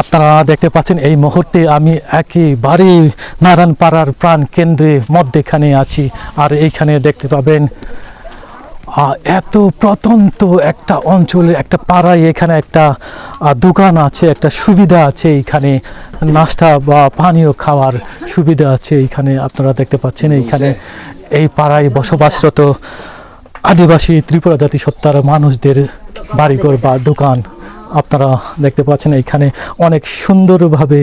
আপনারা দেখতে পাচ্ছেন, এই মুহূর্তে আমি একেবারে নারায়ণপাড়ার প্রাণ কেন্দ্রে মধ্যেখানে আছি। আর এইখানে দেখতে পাবেন এত প্রত্যন্ত একটা অঞ্চলে, একটা পাড়ায় এখানে একটা দোকান আছে, একটা সুবিধা আছে এইখানে। নাস্তা বা পানীয় খাওয়ার সুবিধা আছে এইখানে, আপনারা দেখতে পাচ্ছেন এইখানে। এই পাড়ায় বসবাসরত আদিবাসী ত্রিপুরা জাতিসত্তার মানুষদের বাড়িঘর বা দোকান। আপনারা দেখতে পাচ্ছেন এখানে অনেক সুন্দরভাবে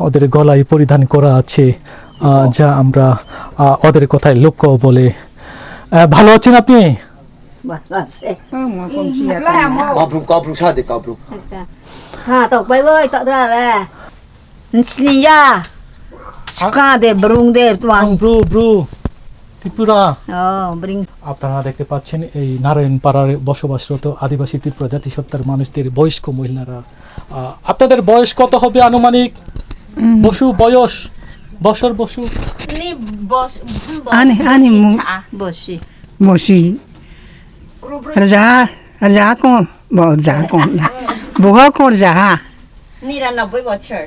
ওদের গলায় পরিধান করা আছে যা আমরা ওদের কথায় লক্ষ্য বলে। ভালো আছেন আপনি? Basta. ত্রিপুরা। আপনারা দেখতে পাচ্ছেন এই নারায়ণ পাড়ার বসবাসরত আদিবাসী ত্রিপুরা জাতিসত্তার মানুষদের বয়স্ক মহিলারা। আপনাদের বয়স কত হবে আনুমানিক? বসু বয়স? বছর বসু? Bố con giá নিরানব্বই বছর।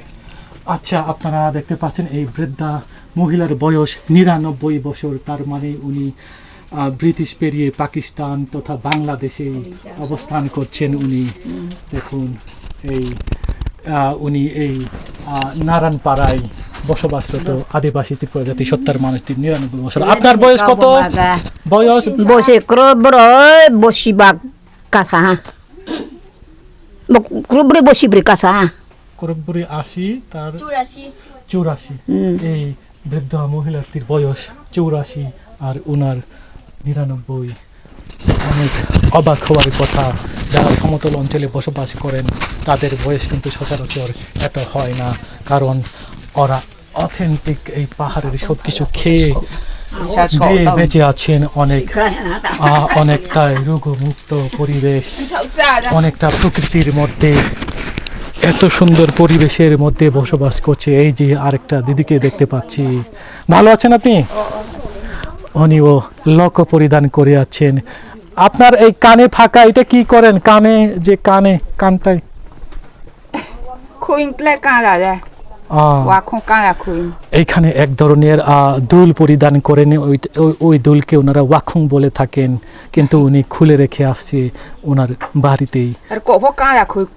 আচ্ছা আপনারা দেখতে পাচ্ছেন এই বৃদ্ধা মহিলার বয়স নিরানব্বই বছর তার মানে উনি ব্রিটিশ পেরিয়ে পাকিস্তান তথা বাংলাদেশে অবস্থান করছেন উনি। দেখুন এই আহ, উনি এই আহ, নারায়ণপাড়ায় বসবাসরত আদিবাসী ত্রিপুরা জাতি সত্তার মানুষটি নিরানব্বই বছর। আপনার বয়স কত? বয়স? ha. Bok kro bro bosi beri kasa ha. করবুরি আশি তার চুরাশি। চৌরাশি। এই বৃদ্ধ মহিলাটির বয়স চৌরাশি আর উনার নিরানব্বই। অনেক অবাক হওয়ার কথা, যারা সমতল অঞ্চলে বসবাস করেন, তাদের বয়স কিন্তু সচরাচর এত হয় না, কারণ ওরা অথেন্টিক এই পাহাড়ের সব কিছু খেয়ে বেঁচে আছেন। অনেক অনেকটা রোগমুক্ত পরিবেশ, অনেকটা প্রকৃতির মধ্যে এত সুন্দর পরিবেশের মধ্যে বসবাস করছে এই যে আরেকটা দিদিকে দেখতে পাচ্ছি। ভালো আছেন আপনি? উনিও লক পরিধান করে আছেন। আপনার এই কানে ফাঁকা, এটা কি করেন? কানে, যে কানে কানটাই Khuyên কাঁদা ca এইখানে এক ধরনের দুল পরিধান করেন। ওই দুলকে ওনারা ওয়াখুং বলে থাকেন। কিন্তু উনি খুলে রেখে আসছে ওনার বাড়িতেই।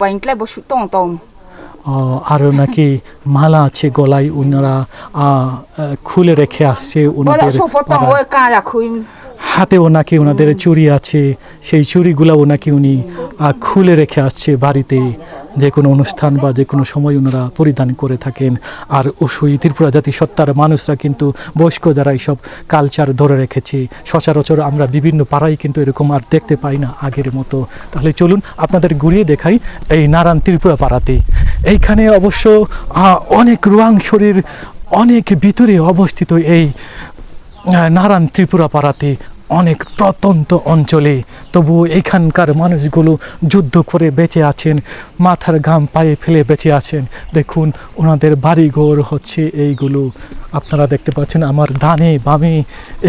Bánh cái bố sụt tông tông আহ, আরও নাকি মালা আছে গলায় ওনারা খুলে রেখে আসছে ওনাদের sụt vô tông ôi ca là khuyên হাতেও নাকি ওনাদের চুরি আছে সেই চুড়িগুলোও নাকি উনি খুলে রেখে আসছে বাড়িতে। যে কোনো অনুষ্ঠান বা যে কোনো সময় ওনারা পরিধান করে থাকেন। আর ওসই ত্রিপুরা জাতি সত্তার মানুষরা কিন্তু বয়স্ক যারা এইসব কালচার ধরে রেখেছে সচরাচর আমরা বিভিন্ন পাড়ায় কিন্তু এরকম আর দেখতে পাই না আগের মতো। তাহলে চলুন আপনাদের ঘুরিয়ে দেখাই এই নারায়ণ ত্রিপুরা পাড়াতে। এইখানে অবশ্য অনেক রোয়াংশরীর অনেক ভিতরে অবস্থিত এই নারায়ণ ত্রিপুরা পাড়াতে। অনেক প্রত্যন্ত অঞ্চলে। তবু এখানকার মানুষগুলো যুদ্ধ করে বেঁচে আছেন, মাথার ঘাম পায়ে ফেলে বেঁচে আছেন। দেখুন, ওনাদের বাড়িঘর হচ্ছে এইগুলো। আপনারা দেখতে পাচ্ছেন আমার ডানে বামে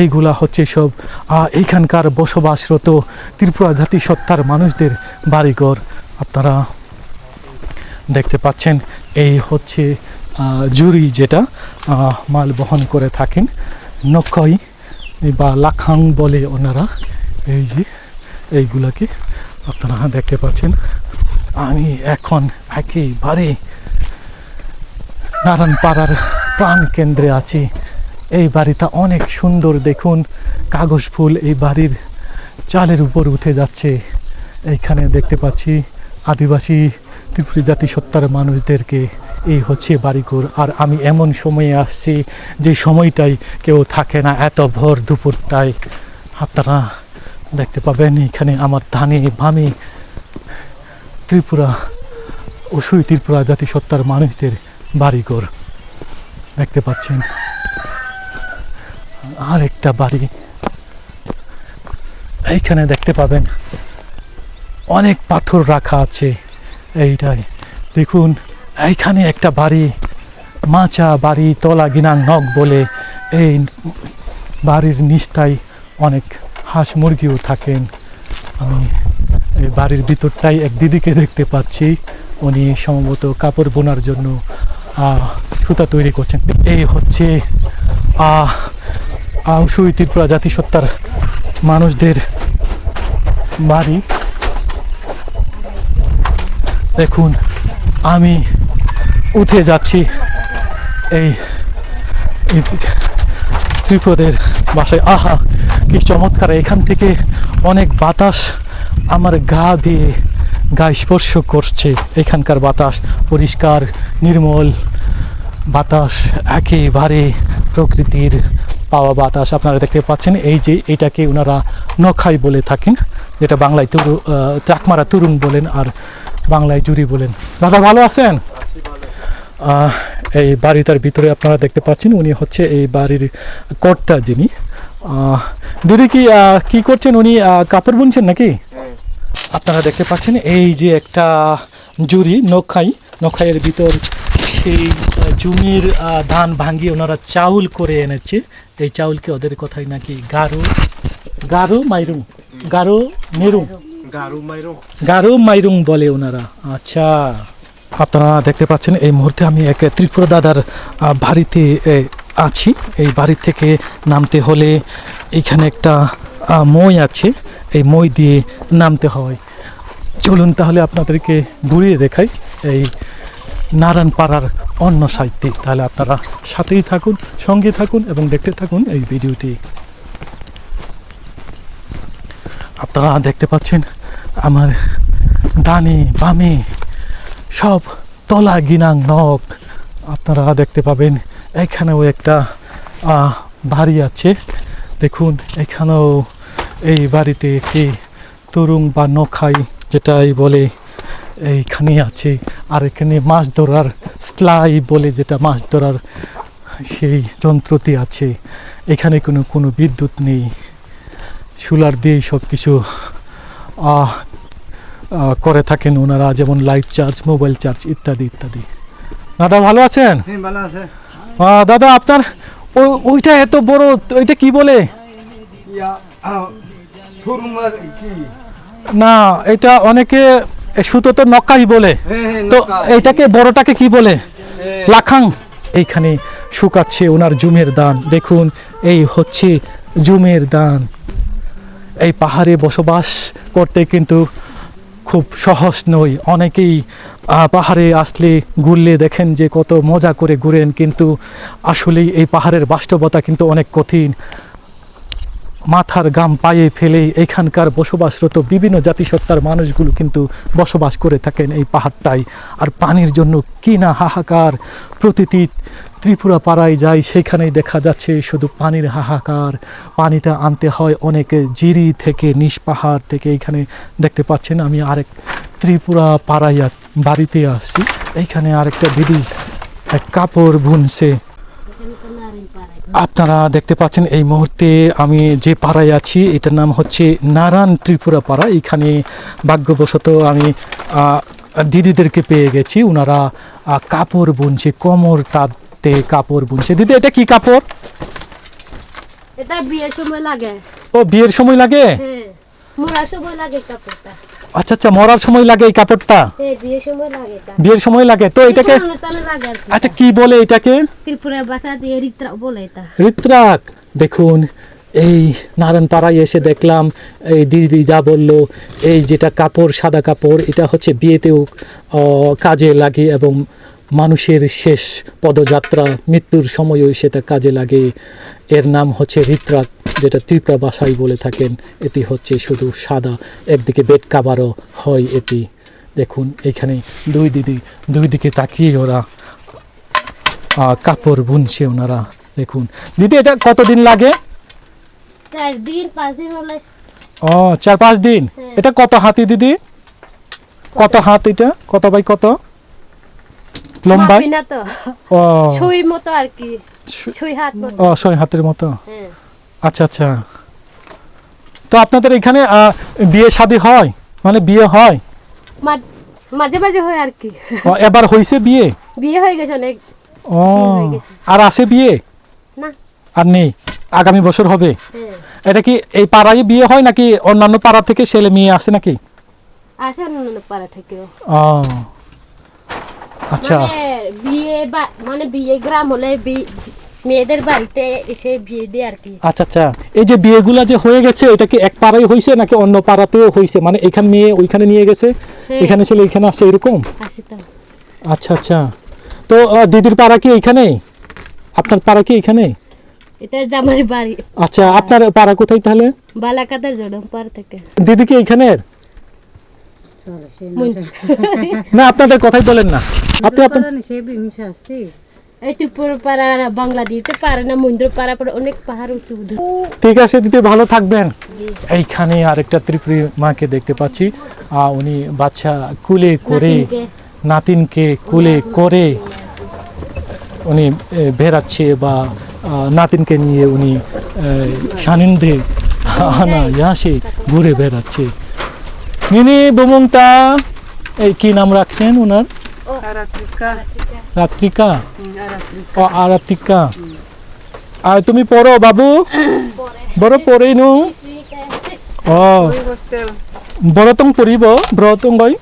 এইগুলা হচ্ছে সব। এইখানকার বসবাসরত ত্রিপুরা জাতিসত্তার মানুষদের বাড়িঘর। আপনারা দেখতে পাচ্ছেন, এই হচ্ছে জুরি যেটা মাল বহন করে থাকেন নকই বা লাখাং বলে ওনারা, এই যে, এইগুলাকে আপনারা দেখতে পাচ্ছেন। আমি এখন একেবারে নারায়ণপাড়ার প্রাণ কেন্দ্রে আছি। এই বাড়িটা অনেক সুন্দর, দেখুন, কাগজ ফুল এই বাড়ির চালের উপর উঠে যাচ্ছে। এইখানে দেখতে পাচ্ছি আদিবাসী, ত্রিপুরী জাতি সত্তার মানুষদেরকে। এই হচ্ছে বাড়িঘর। আর আমি এমন সময়ে আসছি যে সময়টাই কেউ থাকে না, এত ভোর দুপুরটায়। আপনারা দেখতে পাবেন এখানে আমার ধানে বামে ত্রিপুরা, অসুই ত্রিপুরা জাতি সত্তার মানুষদের বাড়িঘর। দেখতে পাচ্ছেন? আর একটা বাড়ি। এইখানে দেখতে পাবেন অনেক পাথর রাখা আছে। এইটাই। দেখুন এইখানে একটা বাড়ি, মাচা বাড়ি, তলা গিনাং নখ বলে এই বাড়ির নিচটায় অনেক হাঁস মুরগিও থাকেন। আমি এই বাড়ির ভিতরটাই এক দিদিকে দেখতে পাচ্ছি। উনি সম্ভবত কাপড় বোনার জন্য সুতা তৈরি করছেন। এই হচ্ছে আউসুই ত্রিপুরা জাতিসত্তার মানুষদের বাড়ি। দেখুন, আমি উঠে যাচ্ছি। এই ত্রিপদের বাসায়। আহা, কি চমৎকার। এখান থেকে অনেক বাতাস আমার গা দিয়ে গা স্পর্শ করছে। এখানকার বাতাস পরিষ্কার, নির্মল বাতাস, একেবারে প্রকৃতির পাওয়া বাতাস। আপনারা দেখতে পাচ্ছেন, এই যে এটাকে ওনারা নখাই বলে থাকেন, যেটা বাংলায় তুরু চাকমারা তরুণ বলেন আর বাংলায় জুরি বলেন। দাদা, ভালো আছেন? এই বাড়িটার ভিতরে আপনারা দেখতে পাচ্ছেন উনি হচ্ছে এই বাড়ির কর্তা যিনি। দিদি কি কি করছেন? উনি কাপড় বুনছেন নাকি? আপনারা দেখতে পাচ্ছেন এই যে একটা জুরি নখাই নখাইয়ের ভিতর সেই জমির ধান ভাঙিয়ে ওনারা চাউল করে এনেছে। এই চাউলকে ওদের কথাই নাকি গারো গারো মাইরুং গারো মেরুং। গারো মাইরুং বলে ওনারা। আচ্ছা। আপনারা দেখতে পাচ্ছেন, এই মুহূর্তে আমি এক ত্রিপুরা দাদার বাড়িতে আছি। এই বাড়ি থেকে নামতে হলে এখানে একটা মই আছে। এই মই দিয়ে নামতে হয়। চলুন তাহলে আপনাদেরকে ঘুরিয়ে দেখাই এই নারায়ণপাড়ার অন্য সাহিত্যে তাহলে আপনারা সাথেই থাকুন, সঙ্গে থাকুন এবং দেখতে থাকুন এই ভিডিওটি। আপনারা দেখতে পাচ্ছেন, আমার ডানে বামে সব তলা গিনাং নখ। আপনারা দেখতে পাবেন, এখানেও একটা বাড়ি আছে। দেখুন, এখানেও এই বাড়িতে একটি তরুণ বা নখাই যেটাই বলে এইখানে আছে। আর এখানে মাছ ধরার স্লাই বলে যেটা মাছ ধরার সেই যন্ত্রটি আছে। এখানে কোনো কোনো বিদ্যুৎ নেই। সোলার দিয়েই সব কিছু করে থাকেন ওনারা যেমন লাইট চার্জ মোবাইল চার্জ ইত্যাদি ইত্যাদি। দাদা ভালো আছেন? হ্যাঁ দাদা আপনার ওইটা এত বড় ওইটা কি বলে? না এটা অনেকে সুতো তো নকাই বলে। হ্যাঁ তো এইটাকে বড়টাকে কি বলে? লাখাং। এইখানে শুকাচ্ছে ওনার জুমের দান। দেখুন এই হচ্ছে জুমের দান। এই পাহাড়ে বসবাস করতে কিন্তু খুব সহজ নয় অনেকেই পাহাড়ে আসলে ঘুরলে দেখেন যে কত মজা করে ঘুরেন, কিন্তু আসলেই এই পাহাড়ের বাস্তবতা কিন্তু অনেক কঠিন। মাথার গাম পায়ে ফেলে এখানকার বসবাসরত বিভিন্ন জাতিসত্তার মানুষগুলো কিন্তু বসবাস করে থাকেন এই পাহাড়টায়। আর পানির জন্য কি না হাহাকার। প্রতিটি ত্রিপুরা পাড়ায় যাই সেখানেই দেখা যাচ্ছে শুধু পানির হাহাকার। পানিটা আনতে হয় অনেকে জিরি থেকে নিজ পাহাড় থেকে। এখানে দেখতে পাচ্ছেন আমি আরেক ত্রিপুরা পাড়ায় বাড়িতে আসছি। এইখানে আরেকটা দিদি, এক কাপড় বুনছে। আপনারা দেখতে পাচ্ছেন এই মুহূর্তে আমি যে পাড়ায় আছি এটার নাম হচ্ছে নারায়ণ ত্রিপুরা পাড়া। এখানে ভাগ্যবশত আমি দিদিদেরকে পেয়ে গেছি। ওনারা কাপড় বুনছে কোমর তাতে কাপড় বুনছে। দিদি এটা কি কাপড়? এটা বিয়ের সময় লাগে। ও বিয়ের সময় লাগে? হ্যাঁ মরার সময় লাগে কাপড়টা। আচ্ছা আচ্ছা মরার সময় লাগে এই কাপড়টা? হ্যাঁ বিয়ের সময় লাগে বিয়ের সময় লাগে তো এটাকে আচ্ছা কি বলে এটাকে? ঋত্রাক দেখুন এই নারায়ণপাড়ায় এসে দেখলাম এই দিদি যা বলল এই যেটা কাপড় সাদা কাপড় এটা হচ্ছে বিয়েতেও কাজে লাগে এবং মানুষের শেষ পদযাত্রা মৃত্যুর সময়ও সেটা কাজে লাগে। এর নাম হচ্ছে ঋত্রাক। যেটা ত্রিপুরা ভাষায় বলে থাকেন এটি হচ্ছে শুধু সাদা একদিকে বেড কাভারও হয় এটি। দেখুন এখানে দুই দিদি দুই দিকে তাকিয়ে ওরা কাপড় বুনছে ওনারা। দেখুন দিদি এটা কতদিন লাগে? চার দিন পাঁচ দিন ও চার পাঁচ দিন? হ্যাঁ। এটা কত হাতি দিদি? কত? হাত এটা? কত বাই কত? তো। ও। ছুঁই মতো আর কি। ছুঁই হাত মতো। ও ছয় হাতের মতো? হ্যাঁ। আচ্ছা আচ্ছা। তো আপনাদের এখানে বিয়ে শাদী হয়? মানে বিয়ে হয়? মাঝে মাঝে হয় আর কি। এবার হয়েছে বিয়ে? বিয়ে হয়ে গেছে অনেক। ও আর আসে বিয়ে? না। আর নেই? আগামী বছর হবে? হ্যাঁ। এটা কি এই পাড়ায় বিয়ে হয় নাকি অন্যান্য পাড়া থেকে ছেলে মেয়ে আসে নাকি? আসে অন্য পাড়া থেকেও। ও। আচ্ছা। মানে বিয়ে বা মানে বিয়ে গ্রাম হলে মেয়েদের বাড়িতে এসে বিয়ে দিয়ে আর কি। আচ্ছা আচ্ছা। এই যে বিয়েগুলা যে হয়ে গেছে এটা কি এক পাড়ায় হয়েছে নাকি অন্য পাড়াতেও হয়েছে মানে এখানে মেয়ে ওইখানে নিয়ে গেছে হ্যাঁ। এখানে ছেলে এখানে আসছে এরকম? আচ্ছা আচ্ছা। তো দিদির পাড়া কি এইখানে আপনার পাড়া কি এখানে? এটা জামাই বাড়ি। আচ্ছা আপনার পাড়া কোথায় তাহলে? বালাকাতার জড়ম পার থেকে। দিদি কি এইখানের? না আপনাদের কথাই বলেন না। আপনি আপনার এই ত্রিপুরা পাড়া বাংলা দিতে পারে না মন্দির পাড়া পরে অনেক পাহাড় উঁচু উঁচু। ঠিক আছে দিদি ভালো থাকবেন। এইখানে আরেকটা ত্রিপুরী মাকে দেখতে পাচ্ছি। উনি বাচ্চা কুলে করে নাতিনকে। কুলে করে উনি বেড়াচ্ছে বা আহ, নাতিনকে নিয়ে উনি সানন্দে আনা ইয়াসে ঘুরে বেড়াচ্ছে। মিনি বুমুংতা এই কি নাম রাখছেন ওনার রাত্রিকা? ও আরাত্রিকা আর তুমি পড়ো বাবু? বড় পড়ে নু। ও। বড়তং পড়িব বড়তং গই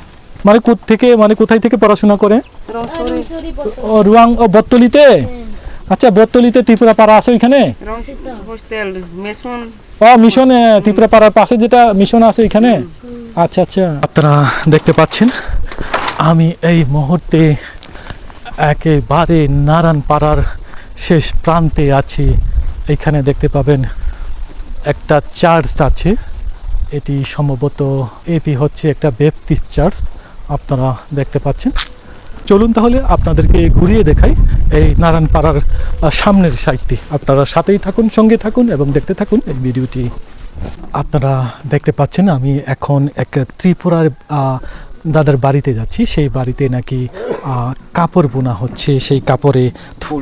মানে কোথ থেকে মানে কোথায় থেকে পড়াশোনা করে? ও রুয়াং ও বত্তলিতে? আচ্ছা বত্তলিতে ত্রিপুরা পাড়া আছে ওইখানে? ও মিশন ত্রিপুরা পাড়ার পাশে যেটা মিশন আছে এখানে আচ্ছা আচ্ছা। আপনারা দেখতে পাচ্ছেন আমি এই মুহূর্তে একেবারে নারায়ণ পাড়ার শেষ প্রান্তে আছি। এখানে দেখতে পাবেন একটা চার্চ আছে। এটি সম্ভবত, এটি হচ্ছে একটা বেপ্তিস্ট চার্চ। আপনারা দেখতে পাচ্ছেন। চলুন তাহলে আপনাদেরকে ঘুরিয়ে দেখাই এই নারায়ণ পাড়ার সামনের সাইডটি। আপনারা সাথেই থাকুন, সঙ্গে থাকুন এবং দেখতে থাকুন এই ভিডিওটি। আপনারা দেখতে পাচ্ছেন, আমি এখন এক ত্রিপুরার দাদার বাড়িতে যাচ্ছি। সেই বাড়িতে নাকি কাপড় বোনা হচ্ছে সেই কাপড়ে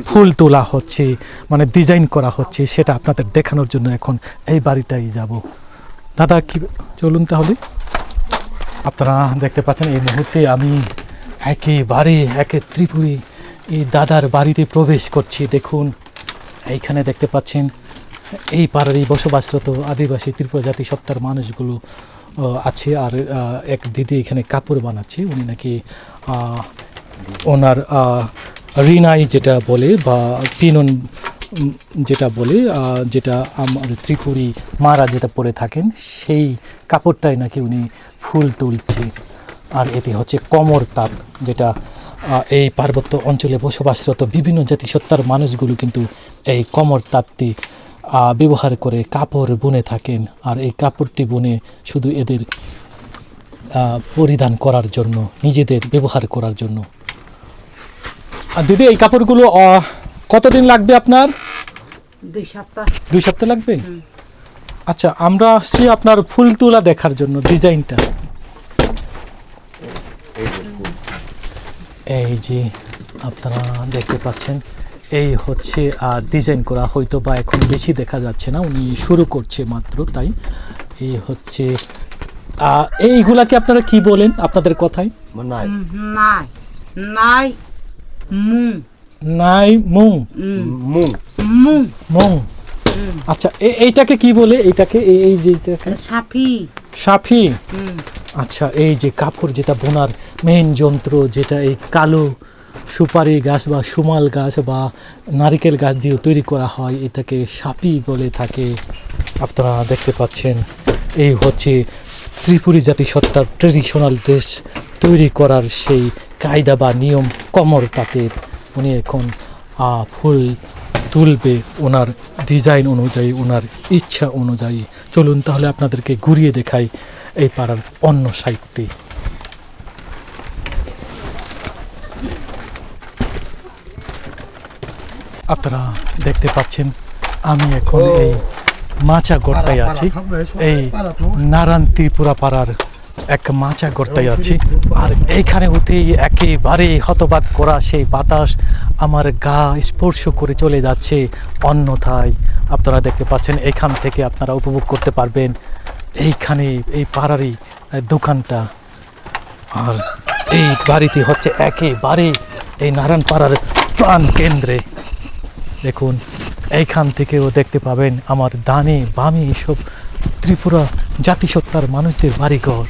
ফুল তোলা। হচ্ছে মানে ডিজাইন করা হচ্ছে সেটা আপনাদের দেখানোর জন্য এখন এই বাড়িটাই যাব। দাদা কি চলুন তাহলে। আপনারা দেখতে পাচ্ছেন এই মুহূর্তে আমি একেবারে একে ত্রিপুরী এই দাদার বাড়িতে প্রবেশ করছি। দেখুন এইখানে দেখতে পাচ্ছেন এই পাড়ারই বসবাসরত আদিবাসী ত্রিপুরা জাতি সত্তার মানুষগুলো আছে আর এক দিদি এখানে কাপড় বানাচ্ছে উনি নাকি ওনার রিনাই যেটা বলে বা উম, যেটা বলে যেটা আমার ত্রিপুরী মারা যেটা পরে থাকেন সেই কাপড়টাই নাকি উনি ফুল তুলছে। আর এটি হচ্ছে কমর তাঁত যেটা এই পার্বত্য অঞ্চলে বসবাসরত বিভিন্ন জাতিসত্তার মানুষগুলো কিন্তু এই কমর তাঁতটি ব্যবহার করে কাপড় বুনে থাকেন। আর এই কাপড়টি বুনে শুধু এদের পরিধান করার জন্য নিজেদের ব্যবহার করার জন্য। আর দিদি এই কাপড়গুলো আহ, কতদিন লাগবে আপনার? দুই সপ্তাহ। দুই সপ্তাহ লাগবে? আচ্ছা আমরা আসছি আপনার ফুল তোলা দেখার জন্য ডিজাইনটা। এই যে আপনারা দেখতে পাচ্ছেন এই হচ্ছে ডিজাইন করা হয়তো বা এখন বেশি দেখা যাচ্ছে না উনি শুরু করছে মাত্র তাই। এই হচ্ছে আহ, এইগুলাকে আপনারা কি বলেন আপনাদের কথায়? নাই। নাই। মুং। নাই মুং। মুং। মুং। আচ্ছা এইটাকে কি বলে? এইটাকে এই এই যে এইটাকে? সাফি। সাফি। আচ্ছা এই যে কাপড় যেটা বোনার মেইন যন্ত্র যেটা এই কালো সুপারি গাছ বা সুমাল গাছ বা নারিকেল গাছ দিয়ে তৈরি করা হয়, এটাকে সাপি বলে থাকে। আপনারা দেখতে পাচ্ছেন, এই হচ্ছে ত্রিপুরী জাতি সত্তার ট্রেডিশনাল ড্রেস তৈরি করার সেই কায়দা বা নিয়ম কমর তাতে উনি এখন ফুল তুলবে ওনার ডিজাইন অনুযায়ী, ওনার ইচ্ছা অনুযায়ী। চলুন তাহলে আপনাদেরকে ঘুরিয়ে দেখাই এই পাড়ার অন্য সাহিত্যে আপনারা দেখতে পাচ্ছেন আমি এখন এই মাচা গড়টাই আছি। এই নারায়ণ ত্রিপুরা পাড়ার এক মাচা গড়টাই আছি। আর এইখানে হতেই একেবারে হতবাক করা সেই বাতাস আমার গা স্পর্শ করে চলে যাচ্ছে। অন্যথায় আপনারা দেখতে পাচ্ছেন এখান থেকে আপনারা উপভোগ করতে পারবেন এইখানে এই পাড়ারই দোকানটা। আর এই বাড়িটি হচ্ছে একেবারে এই নারায়ণ পাড়ার প্রাণ কেন্দ্রে। দেখুন, এইখান থেকেও দেখতে পাবেন আমার ডানে বামে সব ত্রিপুরা জাতিসত্তার মানুষদের বাড়িঘর।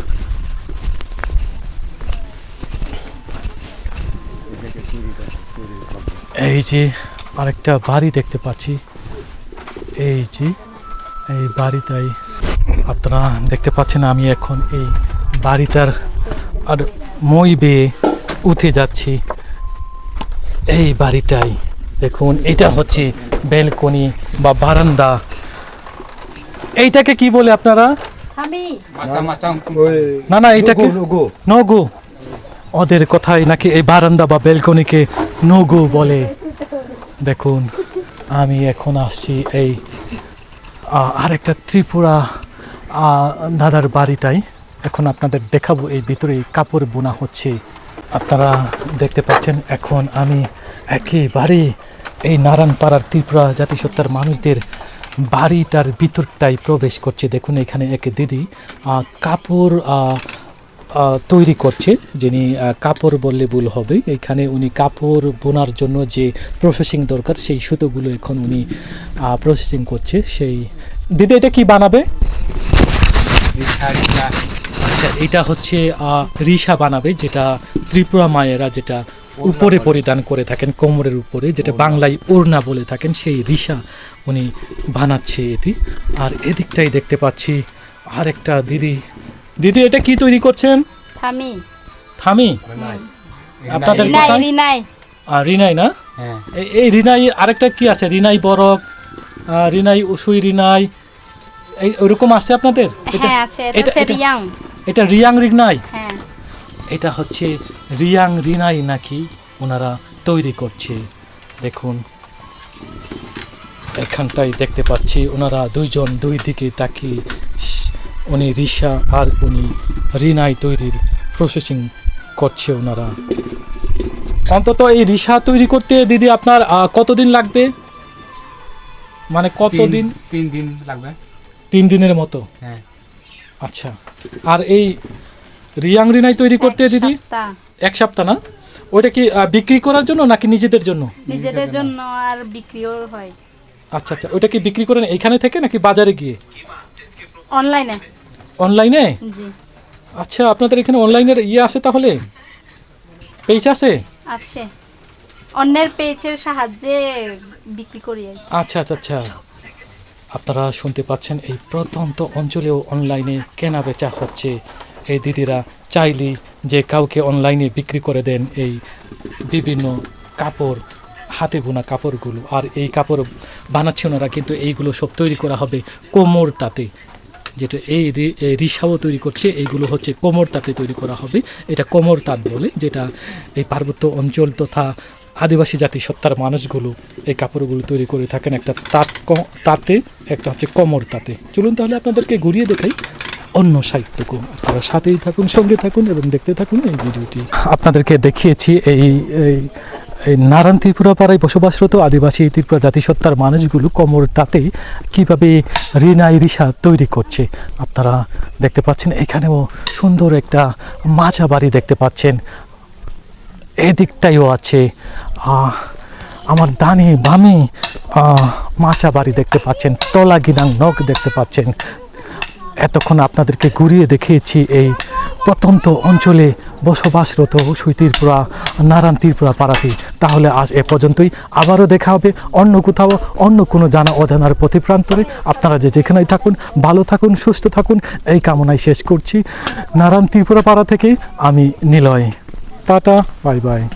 এই যে আরেকটা বাড়ি দেখতে পাচ্ছি। এই যে, এই বাড়িটাই আপনারা দেখতে পাচ্ছেন, আমি এখন এই বাড়িটার আর মই বেয়ে উঠে যাচ্ছি। এই বাড়িটাই। দেখুন এটা হচ্ছে বেলকনি বা বারান্দা। এইটাকে কি বলে আপনারা? না না এটাকে নগু ওদের কথাই নাকি এই বারান্দা বা বেলকনিকে নগু বলে। দেখুন আমি এখন আসছি এই আরেকটা ত্রিপুরা দাদার বাড়িটাই এখন আপনাদের দেখাবো এই ভিতরে কাপড় বোনা হচ্ছে। আপনারা দেখতে পাচ্ছেন এখন আমি একেবারে এই নারায়ণপাড়ার ত্রিপুরা জাতিসত্তার মানুষদের বাড়িটার ভিতরটাই প্রবেশ করছে। দেখুন, এখানে এক দিদি কাপড় তৈরি করছে, যিনি কাপড় বললে ভুল হবে। এখানে উনি কাপড় বোনার জন্য যে প্রসেসিং দরকার, সেই সুতোগুলো এখন উনি প্রসেসিং করছে। সেই, দিদি, এটা কি বানাবে? আচ্ছা এটা হচ্ছে রিসা বানাবে, যেটা ত্রিপুরা মায়েরা যেটা উপরে পরিধান করে থাকেন কোমরের উপরে যেটা বাংলায় ওড়না বলে থাকেন সেই রিসা উনি বানাচ্ছে এটি। আর এদিকটাই দেখতে পাচ্ছি আর একটা দিদি। দিদি এটা কি তৈরি করছেন? আমি থামি? আপনাদের রিনাই আর রিনাই না? এই- এই রিনাই আরেকটা কি আছে? রিনাই বরক রিনাই উসুই রিনাই। এই ওরকম আছে আপনাদের? এটা হ্যাঁ আছে। এটা এটা- এটা- রিয়াং। এটা রিয়াং রিনাই হ্যাঁ। এটা হচ্ছে রিয়াং রিনাই নাকি ওনারা তৈরি করছে। দেখুন। এখানটাই দেখতে পাচ্ছি ওনারা দুইজন দুই দিকে তাকিয়ে উনি রিসা আর উনি রিনাই তৈরির প্রসেসিং করছে ওনারা। অন্তত এই রিসা তৈরি করতে দিদি আপনার কতদিন লাগবে? মানে কতদিন? তিন দিন লাগবে। তিন দিনের মতো? হ্যাঁ। আচ্ছা। আর এই রিয়াং রিনাই তৈরি করতে দিদি? এক সপ্তাহ না? ওইটা কি বিক্রি করার জন্য নাকি নিজেদের জন্য? নিজেদের জন্য আর বিক্রিও হয়। আচ্ছা আচ্ছা ওইটা কি বিক্রি করেন এখানে থেকে নাকি বাজারে গিয়ে? অনলাইনে। অনলাইনে? জি। আচ্ছা আপনাদের এখানে অনলাইনের ইয়ে আছে তাহলে? পেজ আছে? আছে। অন্যের পেজের সাহায্যে বিক্রি করি আচ্ছা আচ্ছা আচ্ছা। আপনারা শুনতে পাচ্ছেন এই প্রত্যন্ত অঞ্চলেও অনলাইনে কেনা বেচা হচ্ছে। এই দিদিরা চাইলে যে কাউকে অনলাইনে বিক্রি করে দেন এই বিভিন্ন কাপড়, হাতে বোনা কাপড়গুলো। আর এই কাপড় বানাচ্ছে ওনারা, কিন্তু এইগুলো সব তৈরি করা হবে কোমর তাতে যেটা এই রিসাও তৈরি করছে, এইগুলো হচ্ছে কোমর তাঁতে তৈরি করা হবে। এটা কোমর তাঁত বলে, যেটা এই পার্বত্য অঞ্চল তথা আদিবাসী জাতি সত্তার মানুষগুলো এই কাপড়গুলো তৈরি করে থাকেন একটা তাঁত তাঁতে, একটা হচ্ছে কোমর তাঁতে চলুন তাহলে আপনাদেরকে ঘুরিয়ে দেখাই অন্য সাহিত্যকু আপনারা সাথেই থাকুন, সঙ্গে থাকুন এবং দেখতে থাকুন এই ভিডিওটি। আপনাদেরকে দেখিয়েছি এই এই এই নারায়ণ ত্রিপুরা পাড়ায় বসবাসরত আদিবাসী, ত্রিপুরা জাতিসত্তার মানুষগুলো কোমর তাতে কীভাবে রিনাই রিসা তৈরি করছে। আপনারা দেখতে পাচ্ছেন, এখানেও সুন্দর একটা মাচা বাড়ি দেখতে পাচ্ছেন। এদিকটাইও আছে আমার ডানে বামে মাচা বাড়ি দেখতে পাচ্ছেন। তলা গিনাং নখ দেখতে পাচ্ছেন। এতক্ষণ আপনাদেরকে ঘুরিয়ে দেখিয়েছি এই প্রত্যন্ত অঞ্চলে বসবাসরত সুই ত্রিপুরা, নারায়ণ ত্রিপুরা পাড়াতে তাহলে আজ এ পর্যন্তই। আবারও দেখা হবে অন্য কোথাও, অন্য কোনো জানা অজানার প্রতিপ্রান্তরে। আপনারা যে যেখানেই থাকুন, ভালো থাকুন, সুস্থ থাকুন, এই কামনায় শেষ করছি। নারায়ণ ত্রিপুরা পাড়া থেকে আমি নিলয়। Tata, bye bye.